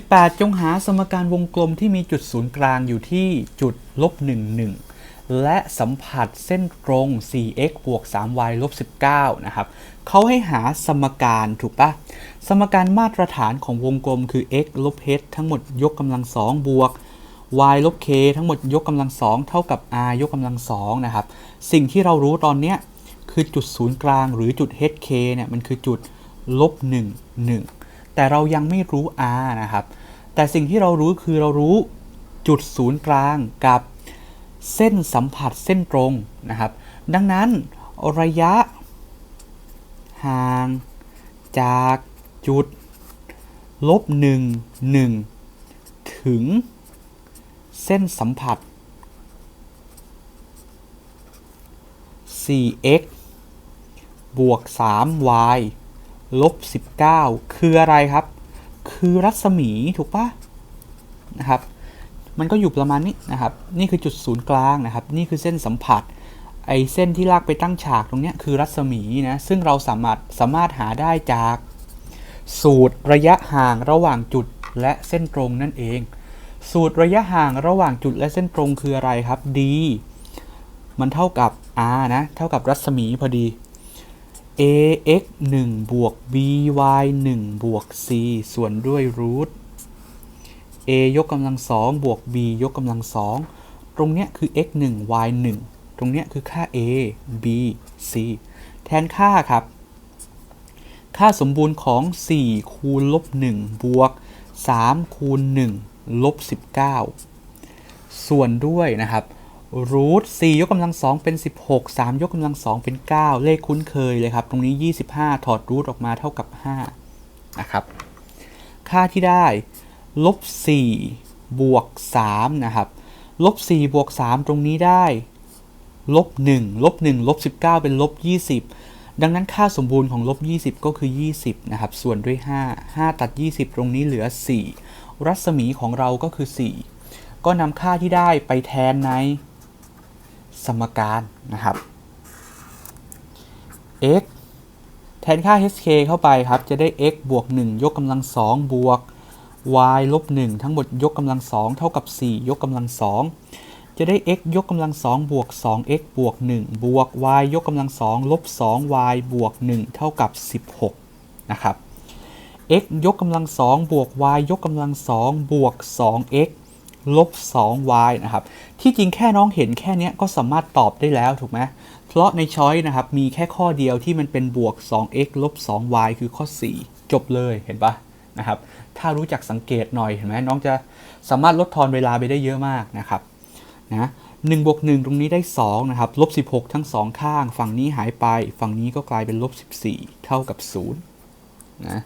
18 จงหาสมการวงกลมที่มีจุดศูนย์กลางอยู่ที่จุดลบ1 1 และสัมผัสเส้นตรง 4x บวก 3y ลบ 19 นะครับเขาให้หาสมการถูกปะสมการมาตรฐานของวงกลมคือ x ลบ h ทั้งหมดยกกำลังสองบวก y ลบ k ทั้งหมดยกกำลังสองเท่ากับ r ยกกำลังสองนะครับ สิ่งที่เรารู้ตอนเนี้ยคือจุดศูนย์กลางหรือจุด hk เนี่ยมันคือจุดลบ1 1 แต่เรายังไม่รู้ r นะครับ แต่สิ่งที่เรารู้คือเรารู้จุดศูนย์กลางกับเส้นสัมผัสเส้นตรงนะครับ ดังนั้นระยะ ห่างจากจุดลบ1 1ถึงเส้นสัมผัส 4x บวก 3y ลบ19 คืออะไรครับ คือรัศมีถูกปะนะครับ มันก็อยู่ประมาณนี้นะครับ นี่คือจุดศูนย์กลางนะครับ นี่คือเส้นสัมผัส ไอเส้นที่ลากไปตั้งฉากตรงเนี้ยคือรัศมีนะ ซึ่งเราสามารถสามารถหาได้จากสูตรระยะห่างระหว่างจุดและเส้นตรงนั่นเอง สูตรระยะห่างระหว่างจุดและเส้นตรงคืออะไรครับ d มันเท่ากับ r นะ เท่ากับรัศมีพอดี ax 1บวก by 1บวก c ส่วนด้วยรูท a ยกกำลังสองบวก b ยกกำลังสองตรงเนี้ยคือ x 1 y 1ตรงเนี้ยคือค่า a b c แทนค่าครับ ค่าสมบูรณ์ของ 4 คูณลบ 1 บวก 3 คูณ 1 ลบ 19 ส่วนด้วยนะครับ รูท4ยกกำลังสองเป็น 16 3 ยกกำลังสองเป็น 9 เลขคุ้นเคยเลยครับ ตรงนี้ 25 ถอดรูทออกมาเท่ากับ5นะครับ ค่าที่ได้ลบ4บวก3นะครับ ลบ4บวก3ตรงนี้ได้ ลบ1ลบ1ลบ19 เป็นลบ20 ดังนั้นค่าสมบูรณ์ของลบ20 ก็คือ 20 นะครับ ส่วนด้วย 5 5 ตัด 20 ตรงนี้เหลือ 4 รัศมีของเราก็คือ 4 ก็นำค่าที่ได้ไปแทนใน สมการนะครับ x แทนค่า hk เข้าไปครับ จะได้ x บวก 1 ยกกำลัง2บวก y ลบ 1 ทั้งหมดยกกำลัง2เท่ากับ 4 ยกกำลัง2จะได้ x ยกกำลัง2บวก 2x บวก 1 บวก y ยกกำลัง2ลบ 2y บวก 1 เท่ากับ 16 นะครับ x ยกกำลัง2บวก y ยกกำลัง2บวก 2x ลบ 2y นะครับ ที่จริงแค่น้องเห็นแค่นี้ก็สามารถตอบได้แล้วถูกไหมเพราะในช้อยนะครับ มีแค่ข้อเดียวที่มันเป็นบวก 2x ลบ 2y คือข้อ 4 จบเลยเห็นปะนะครับ ถ้ารู้จักสังเกตหน่อยเห็นไหมน้องจะสามารถลดทอนเวลาไปได้เยอะมากนะครับนะหนึ่งบวกหนึ่งตรงนี้ได้ 2 นะครับ ลบ 16 ทั้ง 2 ข้าง ฝั่งนี้หายไป ฝั่งนี้ก็กลายเป็นลบ 14 เท่ากับ0นะ